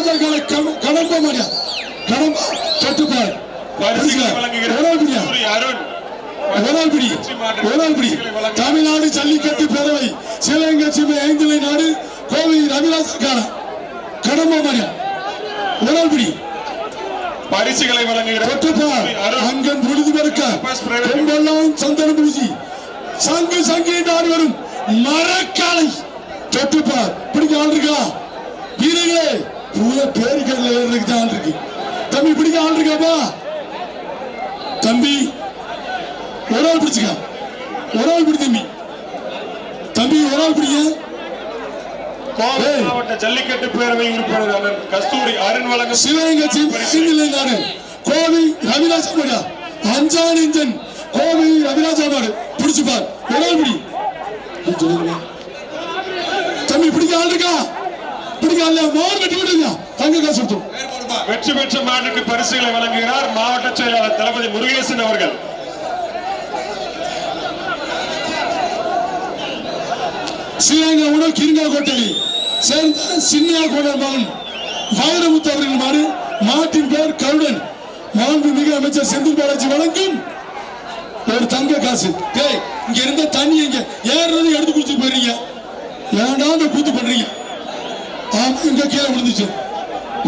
கால கடம்பா மாடியா கடம்பா தொட்டுப்பார் தமிழ்நாடு ஜல்லிக்கட்டு பேரவை. சிவகங்கை சீமை ஐந்திலை நாடு கோவை ரவிராஜா கால கடம்பா மாடியா ஓடாபிடி பரிசுகளை வழங்குகிறார் அங்கன் பொழுது பெருக்க கொம்பெல்லாம் சந்தன பூசி சங்கு சங்கு என்று ஆடி வரும் மரக்காலை. தொட்டுப்பார் பிடிக்க ஆள் இருக்கா? வீரர்களே பூரா பேருக்கல்ல ஏறதுக்கு தான் ஆள் இருக்கு. தம்பி பிடிக்க ஆள் இருக்காப்பா தம்பி ஒரு ஆள் பிடிச்சுக்க. ஒரு ஆள் பிடி தம்பி. தம்பி ஒரு ஆள் பிடிங்க. கோவை. மாவட்ட ஜல்லிக்கட்டு பேரவை உறுப்பினர் கஸ்தூரி அருண் வழங்கும் சிவகங்கை சிந்திலை நாடு கோவை ரவிராஜா மாடா அஞ்சான் இஞ்சன் கோவை ரவிராஜா மாடு பிடிச்சு பார் விரல் பிடி. சொல்லுங்க தம்பி பிடிக்க ஆள் இருக்கா? பிடிக்க ஆள் இல்லையா? மோர் வெட்டி விடுங்க தங்க காசு வெற்றி பெற்ற மாட்டுக்கு பரிசுகளை வழங்குகிறார் மாவட்ட செயலாளர் தளபதி முருகேசன் அவர்கள். உணவு கிருங்கா கோட்டையை சேர்ந்த சின்னியா கோடர் மகன் வைரமுத்து அவர்கள் மாடு மாட்டின் பேர் கருடன். மாண்புமிகு அமைச்சர் செந்தில் பாலாஜி வழங்கும் ஒரு தங்க காசு. டேய் இங்க இருந்த தண்ணி இங்க ஏறுறது எடுத்து குடிச்சு போயிருங்க ஏன்டா கூத்து பண்றீங்க? ஆமா இங்க கீழே விழுந்துச்சு.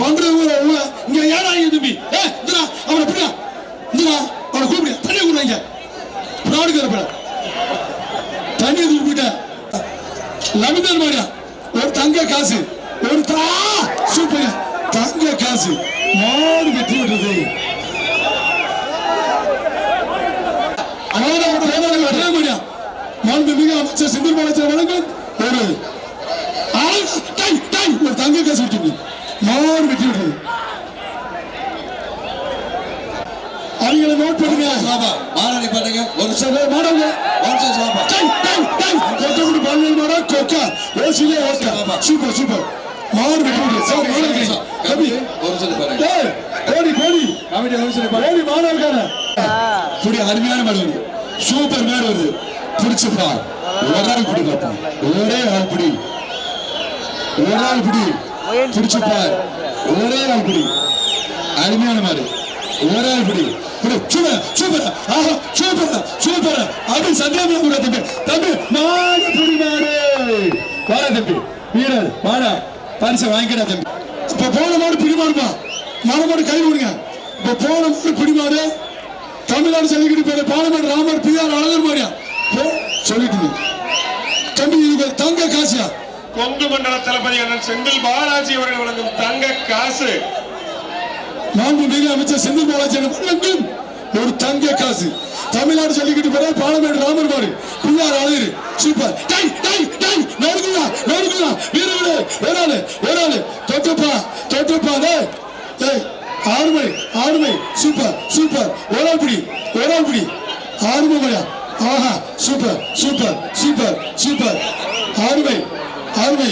பண்றவங்க இங்க ஏடா இங்க தம்பி. ஏ இந்தா அவனை பிடிடா. இந்தா அவனை கூப்பிடு. தண்ணி கொடுங்க பிராடு கரப்பட தண்ணி தூக்கி லமிதர் ஒரு தங்க காசு. ஒரு தா சூப்பர். தங்க காசு. மாடு வெட்டி விடுறது அதாவது அவர் வேதாளம் வெட்டவே முடியும் மாண்புமிகு அமைச்சர் செந்தில் பாலாஜி வழங்கும் ஒரு தங்க காசு விட்டு மாடு வெட்டி விடுறது அவங்களை நோட் பண்ணுங்க. சாபா. மாநாடு பண்ணுங்க ஒரு சரி மாடவங்க வருஷம் சாபா கொத்தகுடி பல்லல் மாடா கொக்கா. ஓசிலே ஓக்கா. Super super. மாடு வெட்டி விடுறது சார் மாடு இருக்கீங்க கபி ஒரு சொல்லி பாருங்க. ஏய் கோடி கோடி கமிட்டி ஒரு சொல்லி பாருங்க. கோடி மாடு இருக்கானே புடி அருமையான மாடு வருது. சூப்பர் மாடு வருது. பிடிச்சுப்பா ஒரு ஆள் பிடி பாப்பா ஒரே ஆள் பிடி ஒரு ஆள் பிடி பிடிச்சுப்பா ஒரே ஆள் பிடி அருமையான மாடு. ஒரு ஆள் பிடி சூப்பர். சூப்பர். ஆஹா சூப்பர். சூப்பர். அது சந்தேகம் கூட தம்பி. தம்பி மாடு பிடி மாடு. வாடா தம்பி. வீரர் வாடா. பரிசை வாங்கிடா தம்பி. இப்ப போன மாடு பிடி மாடுப்பா. மாடு மாடு கை விடுங்க இப்ப போன மாடு பிடி மாடு. தமிழ்நாடு சொல்லிக்கிட்டு பேரு பாலமேடு ராமர் பிஆர் அழகர் மாடியா போ சொல்லிட்டு தம்பி ஒரு தங்க காசியா? கொங்கு மண்டல தளபதி அண்ணன் செந்தில் பாலாஜி அவர்கள் வழங்கும் தங்க காசு. மாண்பு மிகு அமைச்சர் செந்தில் பாலாஜி வழங்கும் ஒரு தங்க காசு. தமிழ்நாடு சொல்லிக்கிட்டு போற பாலமேடு ராமர் பாரு பிள்ளார் அழகு சூப்பர். டை டை டை நடுக்குதா நடுக்குதா வீரர்களே ஒரு ஆளு ஒரு ஆளு தொட்டுப்பா தொட்டுப்பா டேய் டேய் ஆறுமை ஆறுமை சூப்பர் சூப்பர் ஒரு ஆள் பிடி ஒரு ஆள் பிடி ஆறுமை மணியா ஆஹா சூப்பர் சூப்பர் சூப்பர் சூப்பர் ஆறுமை ஆறுமை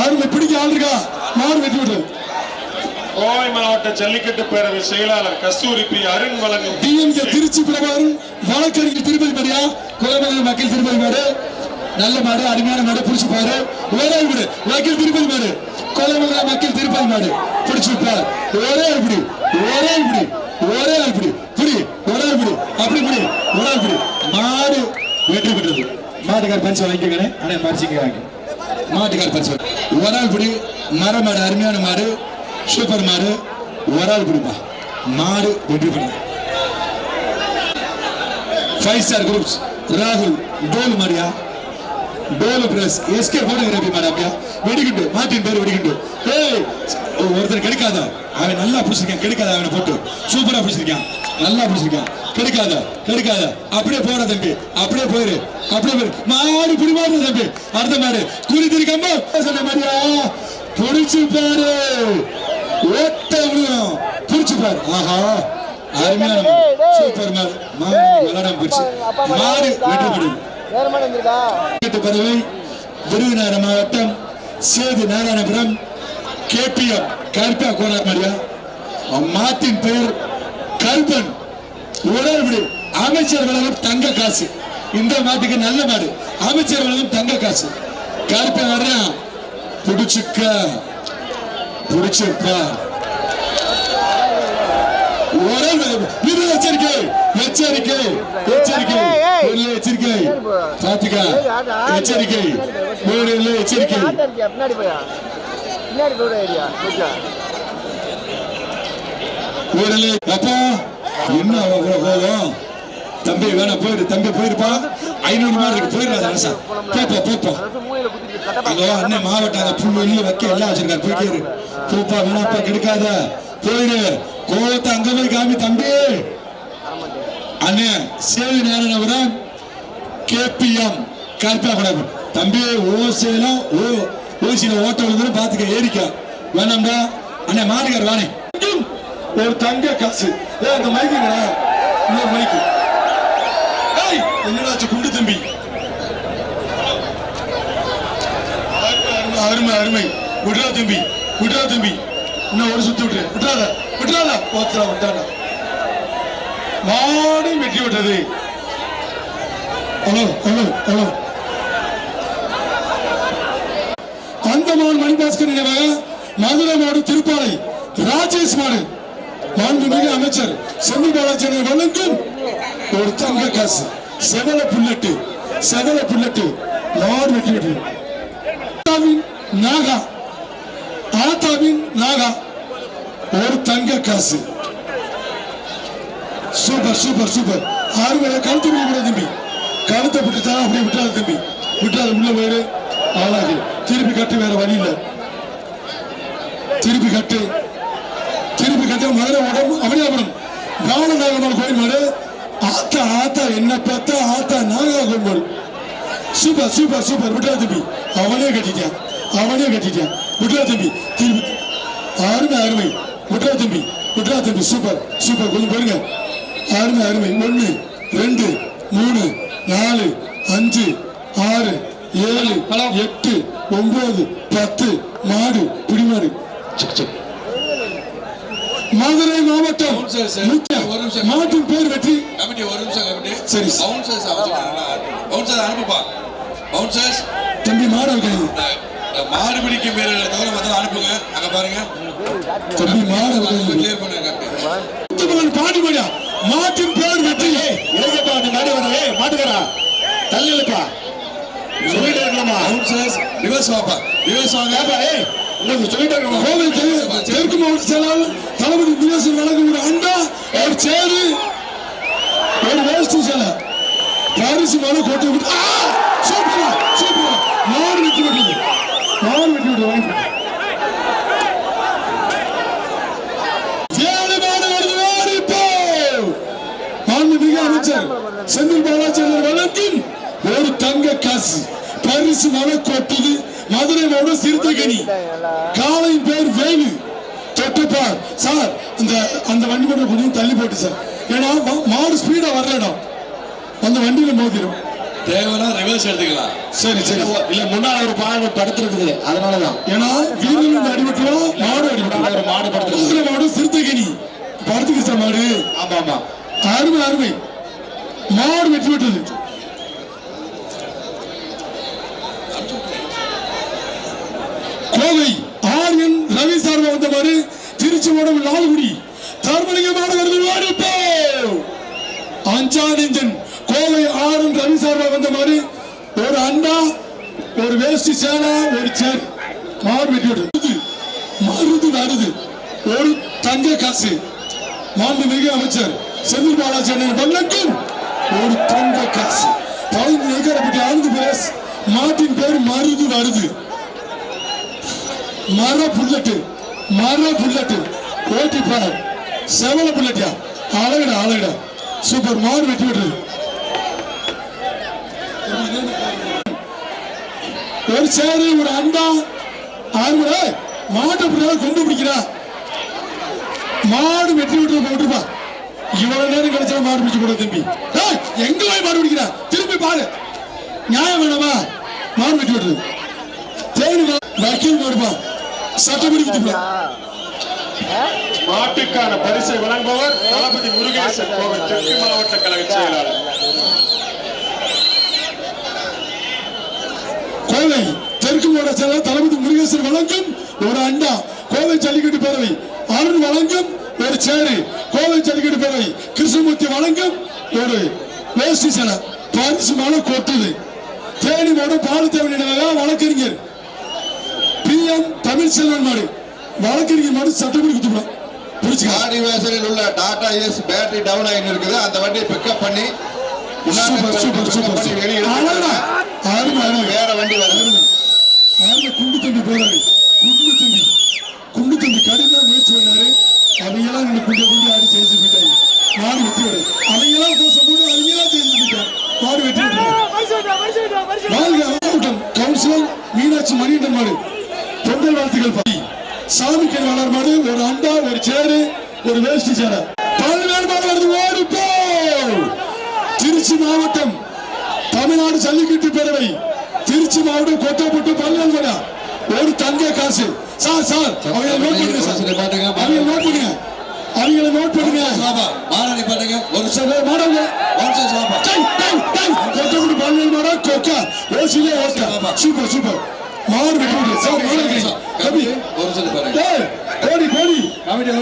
ஆறுமை பிடிக்க ஆள் இருக்கா மாடு வெட்டி விட்டு கோவை மாவட்ட செயலாளர் கஸ்தூரி பி அருண் வழங்கும் டிஎம்கே திருச்சி பிரபாகரன் வழக்கறிஞர் திருப்பதி மரியா குலமங்கல மக்கள் திருப்பதி மாடு. நல்ல மாடு அருமையான மாடு பிடிச்சு பாரு ஒரே விடு வக்கீல் திருப்பதி மாடு. குலமங்கல மக்கள் திருப்பதி மாடு. பிடிச்சு பாரு ஒரே இப்படி ஒரே இப்படி ஒரே இப்படி புடி ஒரே இப்படி அப்படி புடி ஒரே இப்படி மாடு வெற்றி பெற்றது. மாட்டுக்கார் பரிசு வாங்கிக்கங்க. அண்ணே பரிசுக்கு வாங்கி மாட்டுக்கார் பரிசு. ஒரு இப்படி மர மாடு அருமையான மாடு. சூப்பர் மாடு. ஒரே இப்படிப்பா மாடு வெற்றி பெற்றது ஃபைவ் ஸ்டார் குரூப்ஸ் ராகுல் டோல் மரியா? டோல் பிரஸ் எஸ்கே போட்டோகிராஃபி மாடாமியா வெடிக்கிட்டு மாட்டின் பேர் வெடிக்கிட்டு ஏய் ஒருத்தர் கிடைக்காத. அவன் நல்லா பிடிச்சிருக்கான் கிடைக்காத அவனை போட்டு. சூப்பரா பிடிச்சிருக்கான். நல்லா பிடிச்சிருக்கான். கிடைக்காத கிடைக்காத. அப்படியே போற தம்பி. அப்படியே போயிரு. அப்படியே போயிரு. மாடு பிடி மாடு தம்பி. அடுத்த மாடு. குறி திருக்காம சொன்ன மாதிரியா? பிடிச்சு பாரு. ஓட்ட விடுவோம் பிடிச்சு பாரு ஆஹா அருமையான. சூப்பர் மாடு. விளையாடாம போயிடுச்சு. மாடு வெற்றி கேட்டு பறவை விருதுநகர் மாவட்டம் சேது நாராயணபுரம் கேபிஎம் கருப்பா கோனார் மாடியா? மாட்டின் பெயர் கருப்பன். உடற்படி அமைச்சர் வழங்கும் தங்க காசு. இந்த மாட்டுக்கு நல்ல மாடு. அமைச்சர் வழங்கும் தங்க காசு. கருப்பன் வர்றான் புடிச்சுக்க இது எச்சரிக்கை எச்சரிக்கை எச்சரிக்கை எச்சரிக்கை. பாத்துக்க எச்சரிக்கை. ஒரு எச்சரிக்கை. பின்னாடி போயா பின்னாடி போட ஏரியா அப்பா என்ன தம்பி வேணா போயிரு தம்பி போயிருப்பா. ஐநூறு மாதிரி இருக்கு போயிடாத அரசா. போப்பா போப்பா. அண்ணன் மாவட்டம் அந்த வைக்க எல்லாம் வச்சிருக்காரு போயிட்டு இரு. போப்பா வேணாப்பா கெடுக்காத. போயிடு. கோவத்தை அங்க போய் காமி தம்பி. அண்ணே சேவை நேரம் கேபிஎம் கருப்பாக்குடம் தம்பி ஓசையிலும் ஓ ஓசியில ஓட்ட விழுந்து பாத்துக்க ஏரிக்கா வேணாம்டா. அண்ணே மாடுகார் வாணே. ஒரு தங்க காசு. ஏ அந்த மைக்குங்களா இன்னொரு மைக்கு ஏய் என்னடாச்சு குண்டு தம்பி? அருமை, அருமை. அருமை தம்பி விட்றா தம்பி. இன்னும் ஒரு சுத்தி விட்டுரு. விட்டுறாத. விட்டுறாத. ஓத்துறா விட்டாடா மாடு வெட்டி விட்டது. Hello hello hello. Andaman Manibhaskar நினைவாக மதுரை மாடு திருப்பாலை. ராஜேஷ் மாடு. மாண்புமிகு அமைச்சர் செந்தில் பாலாஜி வழங்கும் ஒரு தங்க காசு. செவல புல்லட்டு. செவல புல்லட்டு. மாடு வெற்றி விட்டு நாகா. ஆத்தாவின் நாகா. ஒரு தங்க காசு. Super super super. ஆறுமையை கழுத்து விட கூட தம்பி. கழுத்தை விட்டுட்டா அப்படியே விட்டாத தம்பி. விட்டாத உள்ள வேறு ஆளாகு திருப்பி கட்டு வேற வழி இல்ல. திருப்பி கட்டு. திருப்பி கட்டு. மதுரை உடம்பு அமனியாபுரம் காவல நாகம்மாள் கோயில் மாடு ஆத்தா ஆத்தா என்ன பார்த்தா ஆத்தா நாகா கோயில் சூப்பர் சூப்பர் சூப்பர். விட்டா தம்பி. அவனே கட்டிட்டான். அவனே கட்டிட்டான். விட்டா தம்பி. திருப்பி அருமை அருமை விட்டா தம்பி விட்டா தம்பி சூப்பர் சூப்பர். கொஞ்சம் பாருங்க. அருமை அருமை. ஒன்று ரெண்டு மூணு நாலு அஞ்சு ஆறு ஏழு எட்டு ஒன்பது பத்து மாடு பிடிமாடு. மதுரை மாவட்டம். மாட்டின் பேர் வெற்றி. சரி. தம்பி மாடு மாடு பிடிக்க மீறல தவிர அனுப்புங்க. அங்க பாருங்க. பாண்டிமடியா மாட்டின் பேர் வெற்றி ஏகப்பா அந்த மாடு வர ஏய் மாட்டுக்கடா தள்ளிலுப்பா சொல்லிட்டே இருக்கலாமா? பவுன்சர்ஸ் ரிவர்ஸ் வாப்பா ரிவர்ஸ் வாங்க ஏப்பா ஏய் உங்களுக்கு சொல்லிட்டே இருக்கலாமா? கோவை தெரு- தெற்கு மாவட்ட செயலாளர் தளபதி தினேசன் வழங்கும் ஒரு அண்டா ஒரு சேரு. ஒரு வேஸ்ட் சேலை. பாரிசு மேல கோட்டை விட்டு! சூப்பரா சூப்பரா. வெட்டி விட்டது மாடு வெட்டி விட்டு வாங்கி ஏழு மாடு வருது மாடு இப்போ மாண்புமிகு அமைச்சர் செந்தில் பாலாஜி அவர்கள் வழங்கும் ஒரு தங்க காசு பரிசு மலை கொட்டுது மதுரை மாவட்டம் சிறுத்தைகனி. காலையின் பேர் வேலு. தொட்டுப்பார். சார் அந்த அந்த வண்டி மட்டும் கொஞ்சம் தள்ளி போட்டு சார். ஏன்னா மாடு ஸ்பீடா வரலடா. அந்த வண்டியில மோதிரும். தேவைன்னா ரிவர்ஸ் எடுத்துக்கலாம். சரி சரி. இல்ல முன்னால ஒரு பாடு படுத்திருக்குது. அதனாலதான். ஏன்னா வீரர்கள் அடிபட்டுரும் மாடு அடிபட்டுரும். ஒரு மாடு படுத்திருக்கு படுத்துக்கு சார் மாடு. ஆமா ஆமா. அருமை அருமை. மாடு வெற்றி விட்டது. சார்பா திருச்சி மாவட்டம் லால்குடி தர்மலிங்க மாடு வருது மாடு இப்போ அஞ்சானந்தன் கோவை ஆறும் ரவி சார்பா வந்த மாதிரி ஒரு அண்டா ஒரு வேஷ்டி சேலை ஒரு சேர். மாறு வெட்டி மருது வருது. ஒரு தங்க காசு. மாண்புமிகு அமைச்சர் செந்தில் பாலாஜி அண்ணன் ஒரு தங்க காசு. பதினஞ்சு ஏக்கரப்பட்டி ஆழ்ந்து பிரதேஷ் மாட்டின் பேர் மருது வருது. மர புல்லட்டு. மர புல்லட்டு. ஓட்டி பார். செவல புல்லட்டியா? அழகுடா அழகுடா. சூப்பர். மாடு வெட்டி விடுறது ஒரு சேரு ஒரு அண்டா. ஆறு மாட்டை பிடிக்கிறா கொண்டு பிடிக்கிறா. மாடு வெட்டி விட்டு போட்டுப்பா இவ்வளவு நேரம் கிடைச்சா மாடு பிடிச்சு கூட தம்பி. எங்க போய் மாடு பிடிக்கிறா? திரும்பி பாரு. நியாயம் வேணாமா? மாடு வெட்டி விட்டுரு தேனி வக்கீல் மாடுப்பா சட்டப்படி மாட்டுக்கான பரிசை வழங்குபவர் தளபதி முருகேசன் கோவை தெற்கு மாவட்ட கழக செயலாளர். கோவை தெற்கு மாவட்ட செயலர் தளபதி முருகேசன் வழங்கும் ஒரு அண்டா கோவை ஜல்லிக்கட்டு பேரவை அருண் வழங்கும் ஒரு சேரு கோவை ஜல்லிக்கட்டு பேரவை கிருஷ்ணமூர்த்தி வழங்கும் ஒரு வேஷ்டி சிலை. பரிசு மேல கொட்டுது. தேனி மாவட்டம் பாலத்தேவன் வழக்கறிஞர்? தமிழ் செல்வன் மாடு. வழக்கறிஞர் மாடு சட்டப்படி குத்துப்படும். ஆடிவாசலில் உள்ள டாடா எஸ் பேட்டரி டவுன் ஆகி இருக்குது. அந்த வண்டியை பிக்கப் பண்ணி முன்னாடி super super pick up super பண்ணி வெளியே சூப்பர் அழகா எடுத்துட்டு அருமை அருமை வேற வண்டி வருது அவங்க குண்டு தம்பி போறாரு குண்டு தம்பி குண்டு தம்பி கடுமையா முயற்சி பண்ணாரு அவையெல்லாம் இந்த குண்டு குண்டு ஆடி ஜெயிச்சு போயிட்டாங்க மாடு வெற்றி விடு அவையெல்லாம் கோசம் போட்டு அவையெல்லாம் ஜெயிச்சு போயிட்டாங்க மாடு வெற்றி விட்டு வாழ்க மாவட்டம் கவுன்சிலர் மீனாட்சி மணிகண்டன் மாடு பொங்கல் வாழ்த்துக்கள் பாடி சாமி வளர் மாடு ஒரு அண்டா ஒரு சேரு ஒரு வேஷ்டி சேர. பல்வேறு ஓடி போ திருச்சி மாவட்டம் தமிழ்நாடு ஜல்லிக்கட்டு பேரவை. திருச்சி மாவட்டம் கொட்டப்பட்டு பல்வேறு ஒரு தங்க காசு. சார் சார் அவங்க நோட் பண்ணுங்க சார். பாட்டுங்க அவங்க நோட் பண்ணுங்க. அவங்கள நோட் பண்ணுங்க. சாபா மாநாடி பாட்டுங்க ஒரு சார் மாடவங்க வருஷம் சாபா டைம் டைம் டைம் கொட்டப்பட்டு பல்வேறு மாடா கொக்கா. ஓசிலே ஓட்ட சூப்பர் சூப்பர். மாடு வெட்டி சார் கபி ஒரு சில பாருங்க கோடி கோடி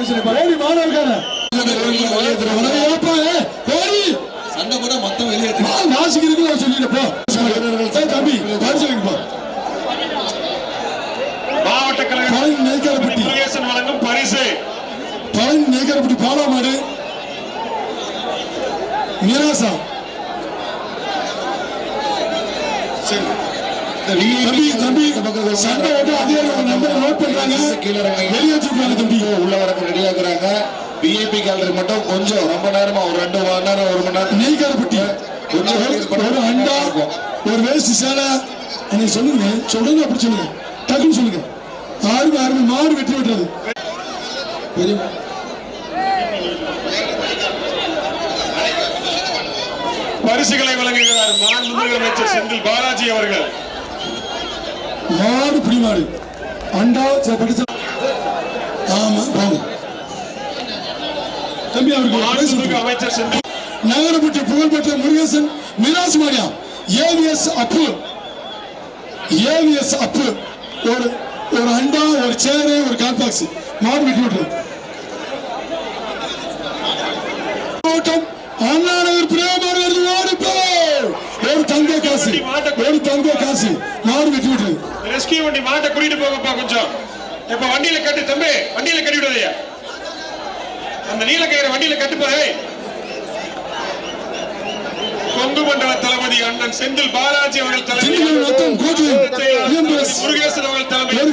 சில கோடி மாணவர்கான கோடி சண்டை கூட மொத்தம் வெளியேற்று நாசிக்கிறதுக்கு சொல்லிட்டு தம்பி பரிசு போ. மாவட்ட கழக பழனி நெய்க்காரப்பட்டி. முருகேசன் வழங்கும் பரிசு. பழனி நெய்க்காரப்பட்டி பாலாமாடு. நிராசா. சரி. தம்பி தம்பி சண்டை ஓட்டு அதிகாரிகள் நம்பரை நோட் பண்றாங்க வெளியேற்றிருக்காங்க தம்பி உள்ள வரக்கு ரெடியா இருக்கிறாங்க பிஏபி கேலரி மட்டும் கொஞ்சம் ரொம்ப நேரமா ஒரு ரெண்டு மணி நேரம் ஒரு மணி நேரம் நெய்க்காரப்பட்டி ஒரு ஒரு அண்டா ஒரு வேஸ்ட் சேலை. அன்னைக்கு சொல்லுங்க சொல்லுங்க அப்படி சொல்லுங்க. டக்குன்னு சொல்லுங்க. ஆறு ஆறு மாடு வெட்டி விட்டுறது பெரிய பரிசுகளை வழங்குகிறார் மாண்புமிகு அமைச்சர் செந்தில் பாலாஜி அவர்கள். மாடு புடி மாடு அண்டா படிச்சா ஆமா போங்க தம்பி அவருக்கு. அமைச்சர் செந்தில் நகரப்பட்டி புகழ்பெற்ற முருகேசன் மிராஸ் மாரியா ஏவிஎஸ் அப்பு. ஏவிஎஸ் அப்பு. ஒரு ஒரு அண்டா ஒரு சேரு ஒரு கால் பாக்ஸ் மாடு வெட்டி விட்டுரு. மாவட்டம் அண்ணா நகர் பிரேமாடு வருது ஓடி போ. ஒரு தங்க காசு ஒரு தங்க காசு. மாடு வெட்டி விட்டுரு. ரெஸ்கியூ வண்டி மாட்டை கூட்டிட்டு போங்கப்பா கொஞ்சம். இப்ப வண்டியில கட்டு தம்பி வண்டியில கட்டி விடாதயா அந்த நீல கயிறு வண்டியில கட்டுப்பா ஏய். கொங்கு மண்டல தளபதி அண்ணன் செந்தில் பாலாஜி அவர்கள் இஎம்எஸ் முருகேசன் அவர்கள் தலைமையில்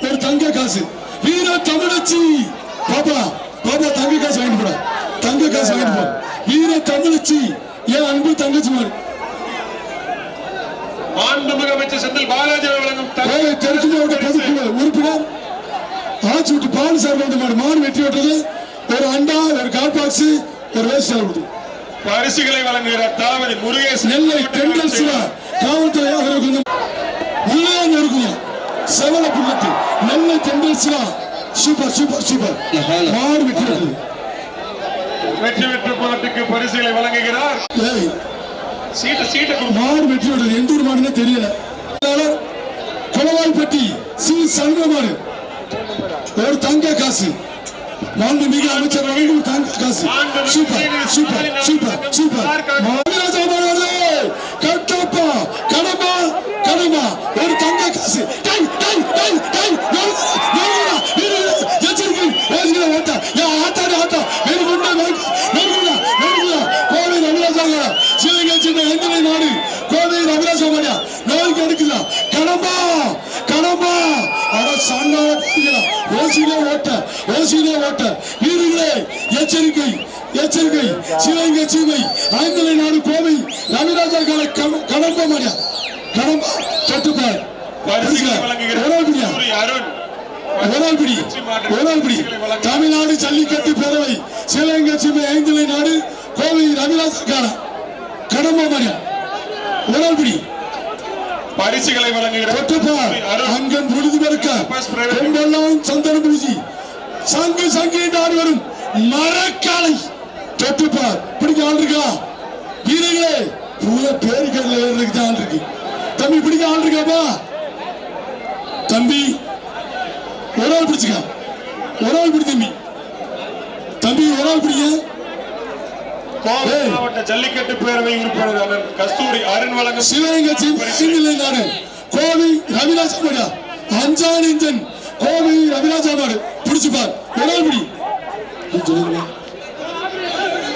ஒரு தங்க காசு. வீர தமிழச்சி. பாப்பா பாப்பா தங்க காசு வாங்கிட்டு போட. தங்க காசு வாங்கிட்டு போ. வீர தமிழச்சி. ஏன் அன்பு தங்கச்சி மாதிரி மாண்புமிகு அமைச்சர் செந்தில் பாலாஜி வழங்கும் தெற்கு மாவட்ட பொதுக்குழு உறுப்பினர் பால் சார் வெட்டி விட்டது ஒரு அண்டா ஒரு கால் பாக்ஸ் ஒரு வேஸ்ட் கொடுத்து பரிசுகளை வழங்குகிறார் தளபதி முருகேசன் நெல்லை தென்றல் சிவா காவல்துறை அவரை கொஞ்சம் உள்ளே நெருக்குங்க செவல புல்லட்டு. நெல்லை தென்றல் சிவா. Super super super. மாடு வெட்டி விட்டது வெற்றி பெற்ற போனதுக்கு பரிசுகளை வழங்குகிறார். சீட்டு வெட்டி விட்டது எந்த ஊர் மாடுன்னே தெரியல. குளவாய்ப்பட்டி சி. சண்முகமாடு ஒரு தங்க காசு. மாண்பு மிக அமைச்சர் வழங்கும் தங்க காசு. Super super super super. மாநிலராஜா மாடு. கட்டப்பா கடமா கடமா ஒரு தங்க காசு. டை டை டை டை நெருங்குடா, நெருங்குடா, நெருங்குடா. எச்சரிக்கை பேசுகிற ஓட்டா ஏன் ஆட்டாடி ஆட்டா நெருங்குண்டா நெருங்குடா நெருங்குடா கோவை ரவிராஜாங்க சிவகங்கை சின்ன எந்தனை நாடு கோவை ரவிராஜா மாடியா நோய்க்கு எடுக்குதா கடம்பா கடம்பா அட சாண்டால பாத்தீங்களா ஓசியிலே ஓட்ட ஓசியிலே ஓட்ட வீரர்களே எச்சரிக்கை எச்சரிக்கை சிவகங்கை சீமை ஐந்தலை நாடு கோவை ரவிராஜா கால கடம்பா மாடியா கடம்பா தொட்டுப்பார் தமிழ்நாடு ஜல்லிக்கட்டு பேரவை சிவகங்கை சீமை ஐந்தலை நாடு கோவை ரவிராஜா கால கடம்பா மாடியா ஒராள்பிடி. பரிசுகளை வழங்குகிறார் அங்கன் பொழுது பெருக்க. சந்தன பூசி. சங்கு சங்கு என்று ஆடி வரும். மரக்காலை தொட்டுப்பார். பிடிக்க ஆள் இருக்கா? வீரர்களே பூரா ஏறதுக்கு தான் ஆள் இருக்கு. தம்பி பிடிக்க ஆள் இருக்காப்பா? தம்பி ஒரு ஆள் பிடிச்சுக்க. ஒரு ஆள் பிடி தம்பி. தம்பி ஒரு ஆள் பிடிங்க. மாவட்ட ஜல்லிக்கட்டு பேரவை உறுப்பினர் கஸ்தூரி அருண் வழங்கும் சிவகங்கை சிங்கிலை நாடு கோவை ரவிராஜா மாடு அஞ்சான் இஞ்சன் கோவை ரவிராஜா மாடு பிடிச்சு பார் ஒரே பிடி. ஏய், சொல்லுங்க.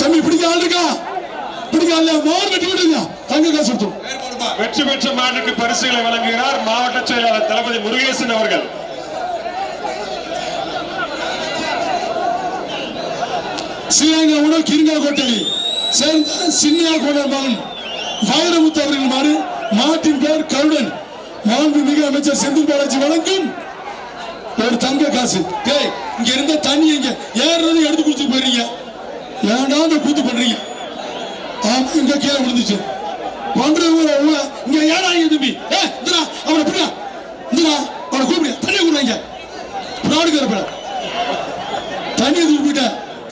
தம்பி பிடிக்க ஆள் இருக்கா? பிடிக்க ஆள் இல்லையா? மோர் வெட்டி விடுங்க. தங்க காசு கொடுத்தோம் பேர் போடுப்பா வெற்றி பெற்ற மாட்டுக்கு பரிசுகளை வழங்குகிறார் மாவட்ட செயலாளர் தளபதி முருகேசன் அவர்கள். ஸ்ரீரங்க உணவு கிருங்கா கோட்டையை சேர்ந்த சின்னியா கோடர் மகன் வைரமுத்து அவர்கள் மாடு மாட்டின் பேர் கருடன். மாண்புமிகு அமைச்சர் செந்தில் பாலாஜி வழங்கும் ஒரு தங்க காசு. டேய் இங்க இருந்த தண்ணி இங்க ஏறுறது எடுத்து குடிச்சு போயிருங்க ஏன்டா இந்த கூத்து பண்றீங்க? ஆமா இங்க கீழே விழுந்துச்சு. பண்றவங்க இங்க ஏடா இங்க தம்பி. ஏ இந்தா அவனை பிடியா இந்தா அவனை கூப்பிடு. தண்ணி கொடுங்க பிராடுக்கிற தண்ணியை தூக்கிட்டேன்